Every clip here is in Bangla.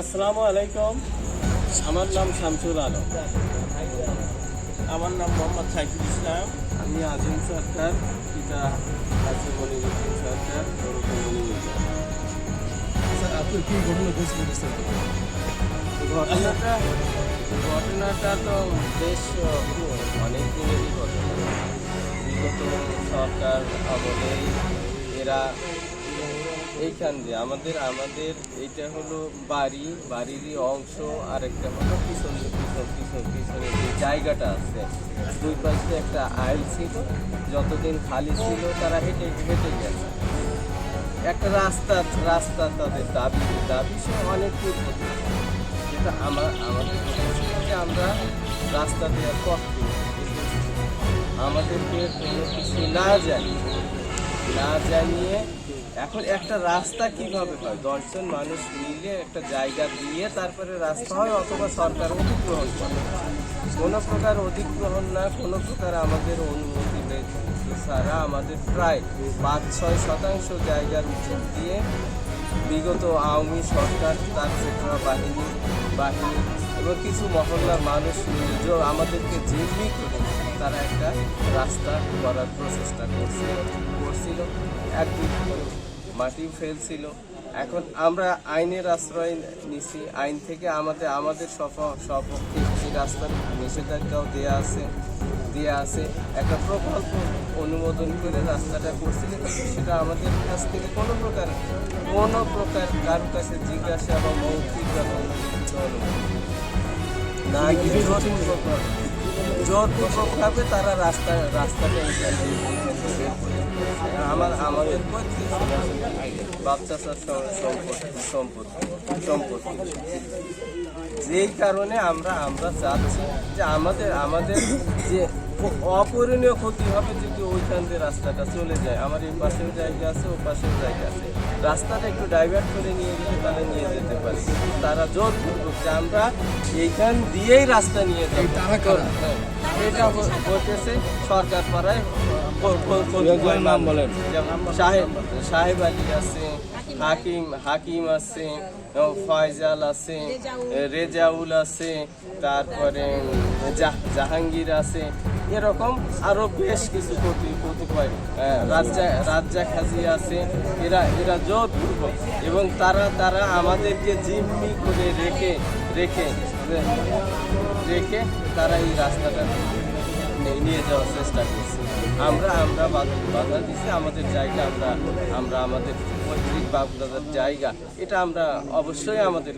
আসসালামু আলাইকুম। আমার নাম শামসুল আলম। আমার নাম মোহাম্মদ সাইফুল ইসলাম। আমি আজিম সরকার। পিতা আছে মনিরুদ্দিন সরকার স্যার আপনার কি ঘটনা ঘটেছিল ঘটনাটা ঘটনাটা তো বেশ অনেক দিনেরই ঘটনা। বিগত সরকার আমলেই এরা এইখান দিয়ে। আমাদের আমাদের এইটা হলো বাড়ি, বাড়িরই অংশ আর একটা হলো পিছন পিছন পিছন, পিছনে যে জায়গাটা আছে, দুই পাশে একটা আইল ছিল, যতদিন খালি ছিল, তারা হেঁটে হেঁটে গেছে। একটা রাস্তা রাস্তা তাদের দাবি দাবি সে অনেক থেকে। কিন্তু আমার আমাদের যে আমরা রাস্তা দেওয়ার পক্ষে আমাদেরকে কোনো কিছু না জানিয়ে না জানিয়ে এখন একটা রাস্তা কীভাবে হয়? দশজন মানুষ মিলে একটা জায়গা দিয়ে তারপরে রাস্তা হয় অথবা সরকার অধিগ্রহণ করে। কোনো প্রকার অধিগ্রহণ না, কোনো প্রকার আমাদের অনুমতি নেই। ছাড়া আমাদের প্রায় পাঁচ, ছয় শতাংশ জায়গার উপর দিয়ে বিগত আওয়ামী সরকার, তার সেনা বাহিনী বাহিনী এবং কিছু মহল্লার মানুষ যে আমাদেরকে জিম্মি করে তারা একটা রাস্তা করার প্রচেষ্টা করছিল করছিল। এক মাটি ফেলছিল। এখন আমরা আইনের আশ্রয় নিছি। আইন থেকে আমাদের আমাদের সপ- সপক্ষে এই রাস্তার নিষেধাজ্ঞাও দেওয়া আছে দেওয়া আছে একটা প্রকল্প অনুমোদন করে রাস্তাটা করছিল কিন্তু সেটা আমাদের কাছ থেকে কোনো প্রকার কোনো প্রকার কারোর কাছে জিজ্ঞাসা বা মৌখিক বা না গিয়ে জোরপূর্বক থাকবে তারা রাস্তা দিয়েছে। আমার আমাদের বাচ্চা চার সম্পত্তি সম্পত্তি যেই কারণে আমরা আমরা চাচ্ছি যে আমাদের আমাদের যে অপূরণীয় ক্ষতি হবে যদি ওইখান দিয়ে রাস্তাটা চলে যায়। আমার এই পাশেও জায়গা আছে ও পাশেও জায়গা আছে। রাস্তাটা একটু ডাইভার্ট করে নিয়ে গেলে তারা নিয়ে যেতে পারে। কিন্তু তারা জোর করুক যে আমরা এইখান দিয়েই রাস্তা নিয়ে তারা হ্যাঁ, এটা হতেছে সরকার পাড়ায় নাম বলেন। যেমন সাহেব সাহেব আলী আছে হাকিম হাকিম আছে ফয়জাল আছে রেজাউল। আছে তারপরে জাহাঙ্গীর আছে। এরকম আরও বেশ কিছু আহ, রাজ্জা রাজ্জা খাজি আছে এরা এরা জোরপূর্বক এবং তারা তারা আমাদেরকে জিম্মি করে রেখে রেখে রেখে তারা এই রাস্তাটা নিয়ে- যাওয়ার চেষ্টা করছে। আমরা আমরা বাধা দিছি আমাদের জায়গা আমরা আমরা আমাদের পৈতৃক বাপদাদার জায়গা এটা আমরা অবশ্যই আমাদের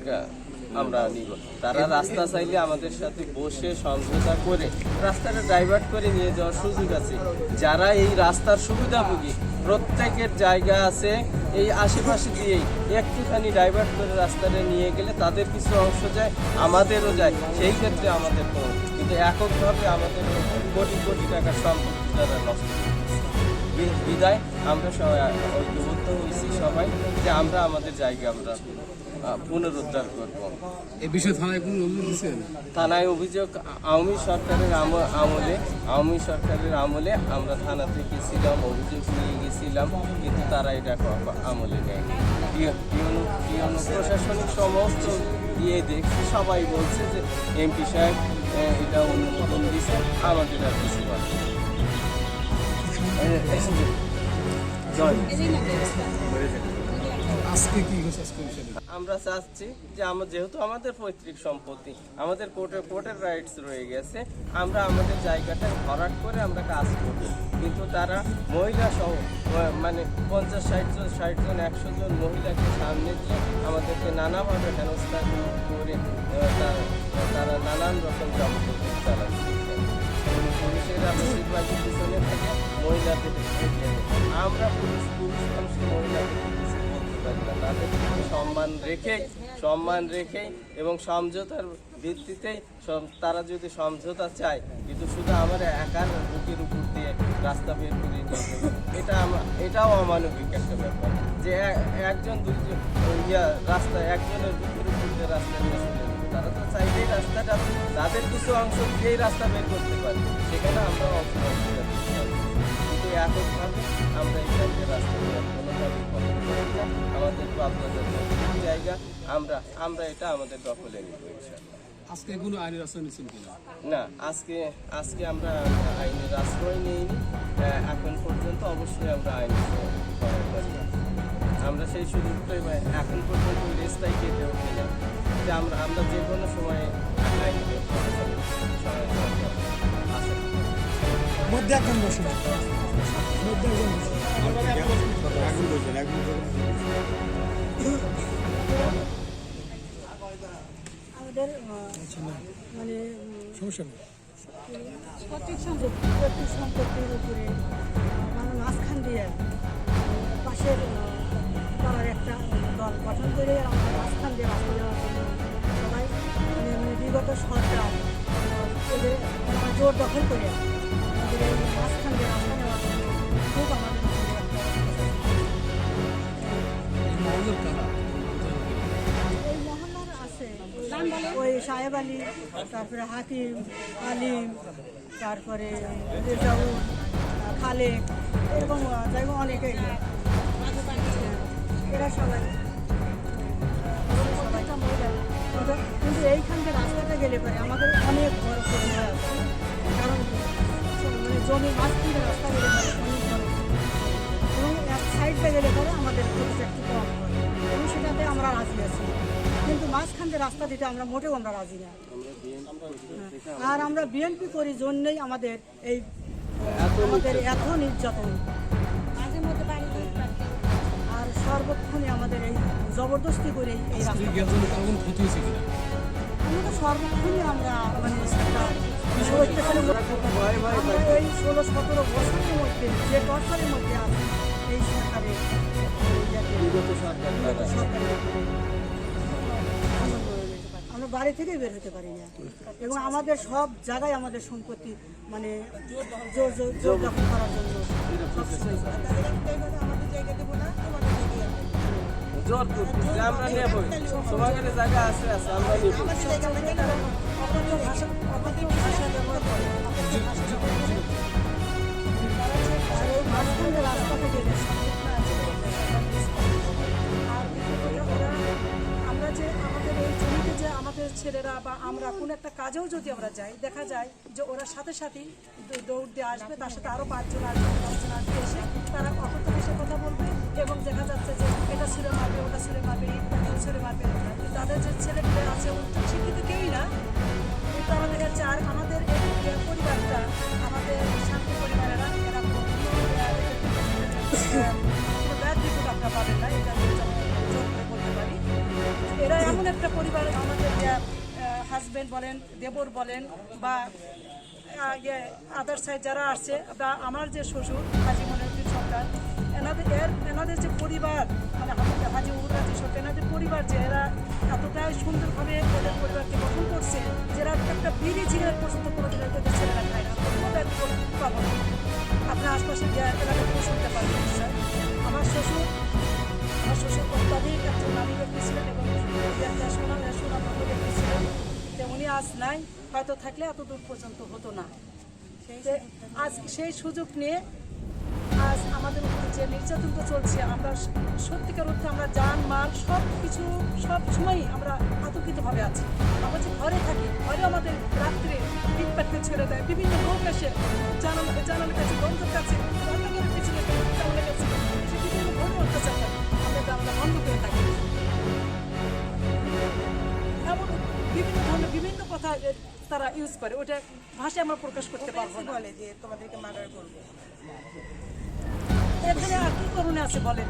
আমরা নিব। তারা রাস্তা চাইলে আমাদের সাথে বসে সমঝোতা করে রাস্তাটা ডাইভার্ট করে নিয়ে যাওয়ার সুযোগ আছে। যারা এই রাস্তার সুবিধাভোগী, প্রত্যেকের জায়গা আছে, এই আশেপাশে দিয়েই একটুখানি ডাইভার্ট করে রাস্তাটা নিয়ে গেলে তাদের কিছু অংশ যায়, আমাদেরও যায়। সেই ক্ষেত্রে আমাদের কোনো কিন্তু এককভাবে আমাদের কোটি কোটি টাকার সম্পত্তি তারা নষ্ট বিদায়। আমরা সবাই ঐক্যবদ্ধ হয়েছি সবাই যে আমরা আমাদের জায়গা আমরা পুনরুদ্ধার করব। এই বিষয়ে থানায় কোনো অভিযোগ দিচ্ছেন থানায় অভিযোগ আওয়ামী সরকারের আম- আমলে আওয়ামী সরকারের আমলে আমরা থানাতে গেছিলাম অভিযোগ নিয়ে গেছিলাম কিন্তু তারা এটা আমলে নেয় প্রশাসনিক সমস্ত দিয়ে দেখছি সবাই বলছে যে এমপি সাহেব এটা অনুমোদন দিছে আমাদের আর কিছু আমরা চাচ্ছি যে আমরা যেহেতু আমাদের পৈতৃক সম্পত্তি, আমাদের কোর্টের কোর্টের রাইটস রয়ে গেছে, আমরা আমাদের জায়গাটা ভরাট করে আমরা কাজ করব। কিন্তু তারা মহিলা সহ মানে পঞ্চাশ, ষাট জন ষাট জন, একশো জন মহিলাকে সামনে দিয়ে আমাদেরকে নানাভাবে হেনস্থা করে তারা নানান রকম জবরদস্তি চালাচ্ছে। আমরা পুরুষ সম্মান রেখে সম্মান রেখেই এবং সমঝোতার ভিত্তিতেই সম- তারা যদি সমঝোতা চায় কিন্তু শুধু আমার একার বুকের উপর দিয়ে রাস্তা বের করে এটা এটাও অমানবিক একটা ব্যাপার যে একজন দুজন ইয়া রাস্তা একজনের বুকের উপর দিয়ে রাস্তা। তারা তো চাইলেই রাস্তাটা তাদের কিছু অংশ দিয়েই রাস্তা বের করতে পারে। সেখানে আমরা কিন্তু এককভাবে আমরা এই সাইডে রাস্তা না। আমাদের আপনাদের জায়গা আমরা আমরা এটা আমাদের দখলে নিব ইনশাল্লাহ আজকে কোনো আইনের রাস্তা নিচ্ছেন কিনা? না আজকে আজকে আমরা আইনের আশ্রয় নিইনি। এখন পর্যন্ত অবশ্যই আমরা আইন আমরা সেই সুযোগটাই এখন পর্যন্ত রেসটাই কেটে উঠি না যে আমরা আমরা যে কোনো সময়। মধ্যে একজন বসুন আমাদের মানে সমস্যা নেই। প্রত্যেক সম্পত্তি প্রত্যেক সম্পত্তির উপরে মানে মাঝখান দিয়ে পাশের পাড়ার একটা দল গঠন করে আমরা মাঝখান দিয়ে রাস্তা দেওয়ার বিগত সরকার মানে জোর দখল করে মাঝখান খুব আছে ওই সাহেব আলী, তারপরে হাকিম আলিম তারপরে খালেক এরকম অনেকেই এরা সবাই কিন্তু- কিন্তু এইখান থেকে রাস্তাটা গেলে পরে আমাদের অনেক বড় আছে কারণ মানে জমি মাঝখান থেকে রাস্তা গেলে পরে অনেক বড় এবং এক সাইডে গেলে পরে আমাদের ক্ষতিটা একটু কম এবং সেটাতে আমরা রাজি আছি। কিন্তু মাঝখান দিয়ে রাস্তা দিতে আমরা মোটেও আমরা রাজি না। হ্যাঁ। আর আমরা বিএনপি করি জন্যই আমাদের এই, আমাদের এত নির্যাতন। সর্বক্ষণে আমাদের এই জবরদস্তি করে এই রাস্তা আমরা সর্বক্ষণই আমরা মানে একটা আমরা এই ষোলো সতেরো বছরের মধ্যে যে টর্চারের মধ্যে আছে এই সরকার। আমরা বাড়ি থেকেই বের হতে পারি না এবং আমাদের সব জায়গায় আমাদের সম্পত্তি মানে জোর জোর জোর দখল করার জন্য সবসময়। জোর করছি আমরা যে আমাদের এই যে আমাদের ছেলেরা বা আমরা কোনো একটা কাজেও যদি আমরা যাই, দেখা যায় যে ওরা সাথে সাথেই দৌড় দিয়ে আসবে, তার সাথে আরও পাঁচজন আসবে, দশজন আসবে, এসে তারা ভাষায় কথা বলবে। এবং দেখা যাচ্ছে যে এটা ছুঁড়ে মারবে ওটা ছুঁড়ে মারবে ইটটা ছুঁড়ে মারবে তাদের যে ছেলেগুলো আছে উচ্চ শিক্ষিত কেউই না। কিন্তু আমাদের কাছে আর আমাদের পরিবারটা, আমাদের শান্তি পরিবারেরা এরা ব্যাড রিপোর্ট পাবেন না এটা এরা এমন একটা পরিবার আমাদের হাজব্যান্ড বলেন, দেবর বলেন, বা আদার সাইড যারা আসছে, বা আমার যে শ্বশুর, হাজি মনিরুদ্দিন সরকার এনাদের এর এনাদের যে পরিবার মানে হাজি- হাজি উরাজি সরকার এনাদের পরিবার যে এরা এতটাই সুন্দরভাবে ওদের পরিবারকে গঠন করছে যে এরা একটা বিড়ি সিগারেট পর্যন্ত কোনো দিনের ওদের ছেলেরা খায় না। পাবো না আপনার আশপাশে এলাকাগুলো শুনতে পারবেন নিশ্চয় আমার শ্বশুর আমার শ্বশুর অত্যাধিক একজন নারী ব্যক্তি ছিলেন এবং একটা সোনা সুনামধন্য ব্যক্তি ছিলেন। উনি আজ নাই হয়তো থাকলে এত দূর পর্যন্ত হতো না। আজ সেই সুযোগ নিয়ে আজ আমাদের উপরে যে নির্যাতনটা চলছে আমরা সত্যিকার অর্থে আমরা যান মাল সব কিছু সব সময়ই আমরা আতঙ্কিতভাবে আছি। আমরা যে ঘরে থাকি ঘরে আমাদের রাত্রে পাটকে ছেড়ে দেয়। বিভিন্ন লোক এসে জানালা জানালার কাছে বন্ধুর কাছে রান্নাঘরের পিছনে কাছে এসে বিভিন্ন ঘরে অত্যাচার করে। আমরা জানালা বন্ধ করে থাকি। এমন বিভিন্ন ধরনের বিভিন্ন কথা তারা ইউজ করে। ওটা ভাষায় আমরা প্রকাশ করতে পারব বলে যে তোমাদেরকে মার্ডার করব? এখানে আর কি করুন আছে বলেন?